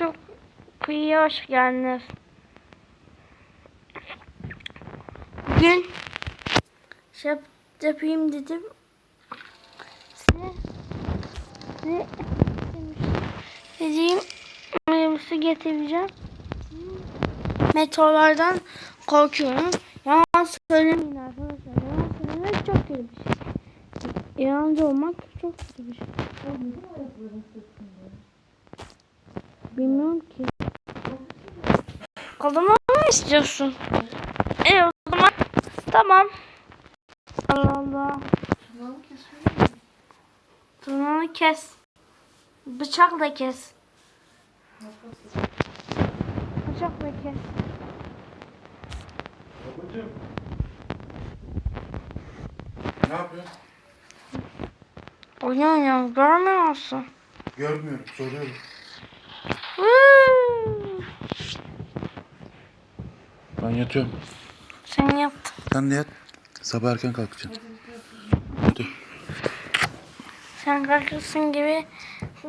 Çok kıyıya hoş geldiniz. Bugün şey yap- yapayım dedim. Size, size dediğim meyvesi getireceğim. Meteorlardan korkuyorum. Yalan söylemeyin arkadaşlar. Yalan söylemek çok kötü bir şey. Yalancı olmak çok kötü bir şey. Bilmiyorum ki. Kalama mı istiyorsun? E o zaman tamam. Allah Allah. Tırnağını kes. Bıçakla kes. Bıçakla kes. Babacığım. Ne yapıyorsun? Oyun oynuyorum. Görmüyor musun? Görmüyorum, soruyorum. Woo! Ben yatıyorum. Sen yap. Sen de yat. Sabah erken kalkacaksın. Hadi. Sen kalkırsın gibi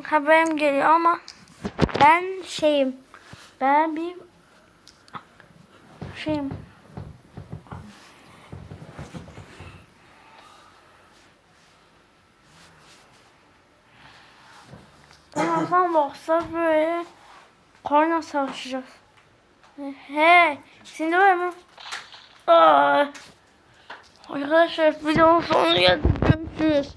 haberim geliyor ama ben şeyim. Ben bir şeyim. Birazdan baksa böyle korna savaşacağız. He, şimdi böyle mi? Aa. Arkadaşlar videonun sonuna geldik. Görüşürüz.